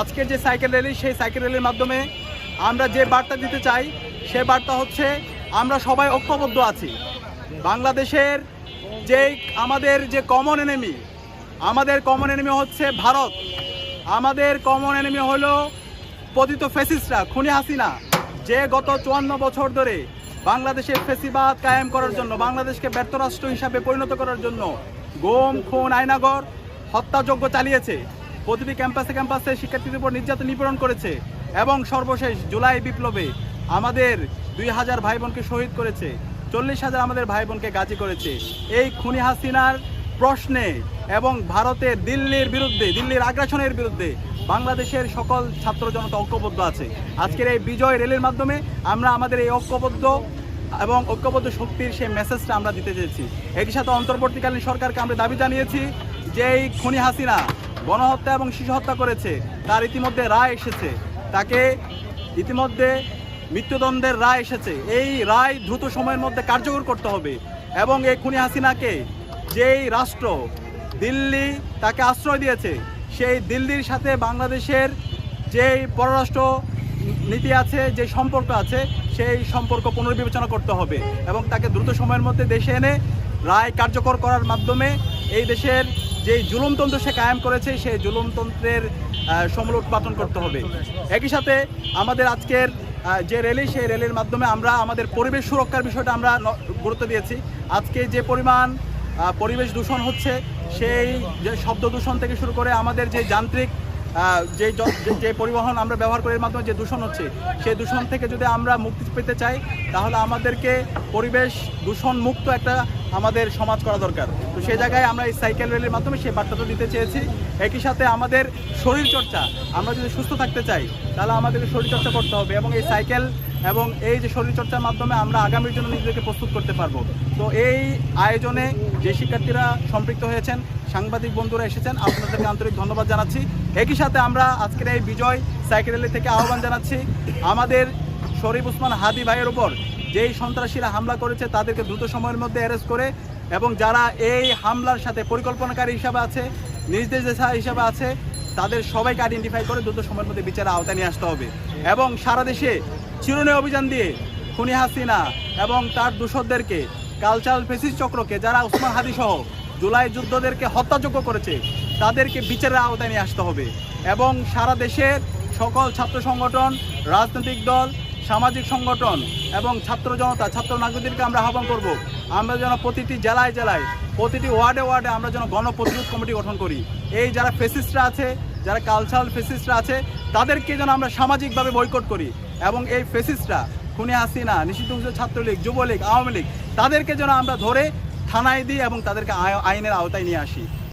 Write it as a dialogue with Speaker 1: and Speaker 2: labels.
Speaker 1: আজকের যে cycle rally, সেই সাইকেল র্যালির মাধ্যমে আমরা যে বার্তা দিতে চাই, সে বার্তা হচ্ছে আমরা সবাই ঐক্যবদ্ধ আছি। বাংলাদেশের যে আমাদের যে কমন এনেমি আমাদের কমন এনেমি হচ্ছে ভারত। আমাদের কমন এনেমি হলো পতিত ফেসিস্টরা খুনি হাসিনা, যে গত চুয়ান্ন বছর ধরে বাংলাদেশের ফেসিবাদ কায়েম করার জন্য, বাংলাদেশকে ব্যর্থ রাষ্ট্র হিসাবে পরিণত করার জন্য গোম, খুন আয়নাগর হত্যাযজ্ঞ চালিয়েছে। প্রতিটি ক্যাম্পাসে ক্যাম্পাসে শিক্ষার্থীদের উপর নির্যাতন নিপীড়ন করেছে এবং সর্বশেষ জুলাই বিপ্লবে আমাদের দুই হাজার ভাই বোনকে শহীদ করেছে, চল্লিশ হাজার আমাদের ভাই বোনকে গাজী করেছে। এই খুনি হাসিনার প্রশ্নে এবং ভারতের দিল্লির বিরুদ্ধে, দিল্লির আগ্রাসনের বিরুদ্ধে বাংলাদেশের সকল ছাত্র জনতা ঐক্যবদ্ধ আছে। আজকের এই বিজয় রেলের মাধ্যমে আমরা আমাদের এই ঐক্যবদ্ধ এবং ঐক্যবদ্ধ শক্তির সেই মেসেজটা আমরা দিতে চেয়েছি। একই সাথে অন্তর্বর্তীকালীন সরকারকে আমরা দাবি জানিয়েছি যে এই খুনি হাসিনা গণহত্যা এবং শিশু হত্যা করেছে, তার ইতিমধ্যে রায় এসেছে। তাকে ইতিমধ্যে মৃত্যুদণ্ডের রায় এসেছে। এই রায় দ্রুত সময়ের মধ্যে কার্যকর করতে হবে এবং এই খুনি হাসিনাকে যেই রাষ্ট্র দিল্লি তাকে আশ্রয় দিয়েছে, সেই দিল্লির সাথে বাংলাদেশের যেই পররাষ্ট্র নীতি আছে, যে সম্পর্ক আছে, সেই সম্পর্ক পুনর্বিবেচনা করতে হবে এবং তাকে দ্রুত সময়ের মধ্যে দেশে এনে রায় কার্যকর করার মাধ্যমে এই দেশের যে জুলুমতন্ত্র সে কায়েম করেছে সেই জুলুমতন্ত্রের সমূল উৎপাদন করতে হবে। একই সাথে আমাদের আজকের যে র্যালি সেই রেলের মাধ্যমে আমরা আমাদের পরিবেশ সুরক্ষার বিষয়টা আমরা গুরুত্ব দিয়েছি। আজকে যে পরিমাণ পরিবেশ দূষণ হচ্ছে, সেই যে শব্দ দূষণ থেকে শুরু করে আমাদের যে যান্ত্রিক যে যে- পরিবহন আমরা ব্যবহার করার মাধ্যমে যে দূষণ হচ্ছে, সেই দূষণ থেকে যদি আমরা মুক্তি পেতে চাই, তাহলে আমাদেরকে পরিবেশ দূষণ মুক্ত একটা আমাদের সমাজ করা দরকার। তো সেই জায়গায় আমরা এই সাইকেল রেলের মাধ্যমে সেই বার্তাটা দিতে চেয়েছি। একই সাথে আমাদের শরীরচর্চা, আমরা যদি সুস্থ থাকতে চাই, তাহলে আমাদেরকে শরীরচর্চা করতে হবে এবং এই সাইকেল এবং এই যে শরীর চর্চার মাধ্যমে আমরা আগামীর জন্য নিজেদেরকে প্রস্তুত করতে পারব। তো এই আয়োজনে যে শিক্ষার্থীরা সম্পৃক্ত হয়েছেন, সাংবাদিক বন্ধুরা এসেছেন, আপনাদেরকে আন্তরিক ধন্যবাদ জানাচ্ছি। একই সাথে আমরা আজকের এই বিজয় সাইকেল থেকে আহ্বান জানাচ্ছি, আমাদের শরীফ উসমান হাদি ভাইয়ের উপর। যেই সন্ত্রাসীরা হামলা করেছে, তাদেরকে দ্রুত সময়ের মধ্যে অ্যারেস্ট করে এবং যারা এই হামলার সাথে পরিকল্পনাকারী হিসাবে আছে নির্দেশ হিসাবে আছে, তাদের সবাইকে আইডেন্টিফাই করে দ্রুত সময়ের মধ্যে বিচারের আওতায় নিয়ে আসতে হবে। এবং সারা দেশে চিরুনি অভিযান দিয়ে খুনি হাসিনা এবং তার দূষরদেরকে কালচারাল ফেসিস চক্রকে, যারা উসমান হাদি সহ জুলাই যুদ্ধদেরকে হত্যাযোগ্য করেছে, তাদেরকে বিচারের আওতায় নিয়ে আসতে হবে। এবং সারা দেশের সকল ছাত্র সংগঠন, রাজনৈতিক দল, সামাজিক সংগঠন এবং ছাত্র জনতা, ছাত্র নাগরিকদেরকে আমরা আহ্বান করব, আমরা যেন প্রতিটি জেলায় জেলায়, প্রতিটি ওয়ার্ডে ওয়ার্ডে আমরা যেন গণপ্রতিরোধ কমিটি গঠন করি। এই যারা ফেসিস্টরা আছে, যারা কালচারাল ফেসিস্টরা আছে, তাদেরকে যেন আমরা সামাজিকভাবে বয়কট করি। এবং এই ফেসিসটা খুনে হাসিনা, নিষিদ্ধ ছাত্রলীগ, যুবলীগ, আওয়ামী লীগ, তাদেরকে যেন আমরা ধরে থানায় দিই এবং তাদেরকে আইনের আওতায় নিয়ে আসি।